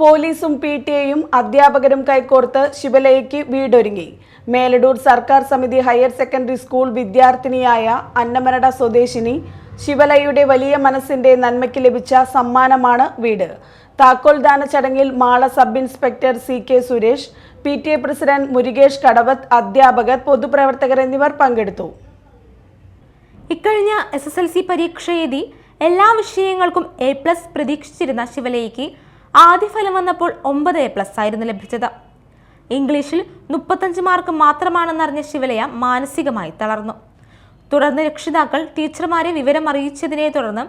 പോലീസും P T എയും അധ്യാപകരും കൈകോർത്ത് ശിവലയ്ക്ക് വീടൊരുങ്ങി. മേലടൂർ സർക്കാർ സമിതി ഹയർ സെക്കൻഡറി സ്കൂൾ വിദ്യാർത്ഥിനിയായ അന്നമരട സ്വദേശിനി ശിവലയുടെ വലിയ മനസ്സിന്റെ നന്മയ്ക്ക് ലഭിച്ച സമ്മാനമാണ് വീട്. താക്കോൽദാന ചടങ്ങിൽ Mala sub inspector C K Suresh P T A president Murukesh Kadavath അധ്യാപകർ പൊതുപ്രവർത്തകർ എന്നിവർ പങ്കെടുത്തു. ഇക്കഴിഞ്ഞ എസ് എസ് എൽ സി പരീക്ഷ എഴുതി എല്ലാ വിഷയങ്ങൾക്കും എ പ്ലസ് പ്രതീക്ഷിച്ചിരുന്ന ശിവലയ്ക്ക് ആദ്യ ഫലം വന്നപ്പോൾ ഒമ്പത് എ പ്ലസ് ആയിരുന്നു ലഭിച്ചത്. ഇംഗ്ലീഷിൽ മുപ്പത്തഞ്ച് മാർക്ക് മാത്രമാണെന്നറിഞ്ഞ ശിവലയ മാനസികമായി തളർന്നു. തുടർന്ന് രക്ഷിതാക്കൾ ടീച്ചർമാരെ വിവരം അറിയിച്ചതിനെ തുടർന്ന്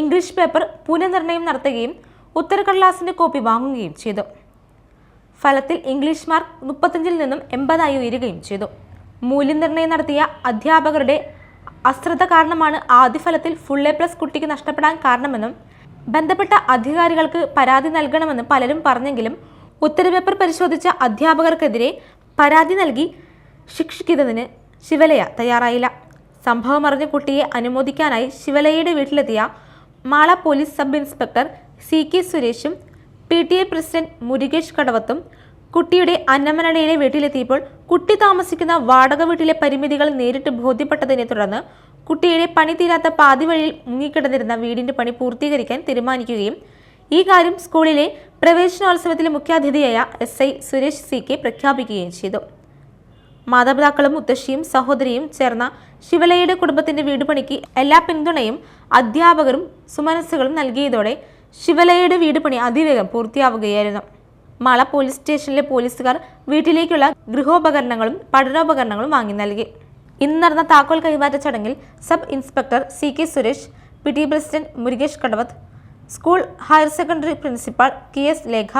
ഇംഗ്ലീഷ് പേപ്പർ പുനർനിർണയം നടത്തുകയും ഉത്തരക്കടലാസിന്റെ കോപ്പി വാങ്ങുകയും ചെയ്തു. ഫലത്തിൽ ഇംഗ്ലീഷ് മാർക്ക് മുപ്പത്തഞ്ചിൽ നിന്നും എൺപതായി ഉയരുകയും ചെയ്തു. മൂല്യനിർണയം നടത്തിയ അധ്യാപകരുടെ അശ്രദ്ധ കാരണമാണ് ആദ്യ ഫലത്തിൽ ഫുൾ എ പ്ലസ് കുട്ടിക്ക് നഷ്ടപ്പെടാൻ കാരണമെന്നും ബന്ധപ്പെട്ട അധികാരികൾക്ക് പരാതി നൽകണമെന്ന് പലരും പറഞ്ഞെങ്കിലും ഉത്തരപേപ്പർ പരിശോധിച്ച അധ്യാപകർക്കെതിരെ പരാതി നൽകി ശിക്ഷിക്കുന്നതിന് ശിവലയ തയ്യാറായില്ല. സംഭവം അറിഞ്ഞ കുട്ടിയെ അനുമോദിക്കാനായി ശിവലയയുടെ വീട്ടിലെത്തിയ Mala police sub inspector C K സുരേഷും P T A president Murukesh കടവത്തും കുട്ടിയുടെ അന്നമനടയിലെ വീട്ടിലെത്തിയപ്പോൾ കുട്ടി താമസിക്കുന്ന വാടക വീട്ടിലെ പരിമിതികൾ നേരിട്ട് ബോധ്യപ്പെട്ടതിനെ തുടർന്ന് കുട്ടിയുടെ പണി തീരാത്ത പാതി വഴിയിൽ മുങ്ങിക്കിടന്നിരുന്ന വീടിന്റെ പണി പൂർത്തീകരിക്കാൻ തീരുമാനിക്കുകയും ഈ കാര്യം സ്കൂളിലെ പ്രവേശനോത്സവത്തിലെ മുഖ്യാതിഥിയായ S I Suresh C K പ്രഖ്യാപിക്കുകയും ചെയ്തു. മാതാപിതാക്കളും മുത്തശ്ശിയും സഹോദരിയും ചേർന്ന ശിവലയുടെ കുടുംബത്തിന്റെ വീട് പണിക്ക് എല്ലാ പിന്തുണയും അധ്യാപകരും സുമനസ്സുകളും നൽകിയതോടെ ശിവലയുടെ വീട് പണി അതിവേഗം പൂർത്തിയാവുകയായിരുന്നു. മള പോലീസ് സ്റ്റേഷനിലെ പോലീസുകാർ വീട്ടിലേക്കുള്ള ഗൃഹോപകരണങ്ങളും പഠനോപകരണങ്ങളും വാങ്ങി നൽകി. ഇന്ന് നടന്ന താക്കോൽ കൈമാറ്റ ചടങ്ങിൽ sub inspector C K Suresh P T president Murukesh Kadavath school higher secondary principal K S Lekha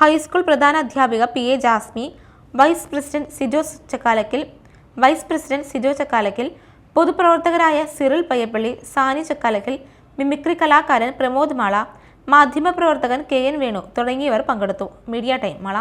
high school പ്രധാന അധ്യാപിക P A Jasmi vice president Sijo Chakkalakkal vice president Sijo Chakkalakkal പൊതുപ്രവർത്തകരായ Cyril Payyappilly Sani Chakkalakkal mimicry കലാകാരൻ പ്രമോദ് മാള മാധ്യമപ്രവർത്തകൻ K N Venu തുടങ്ങിയവർ പങ്കെടുത്തു. Media time Mala.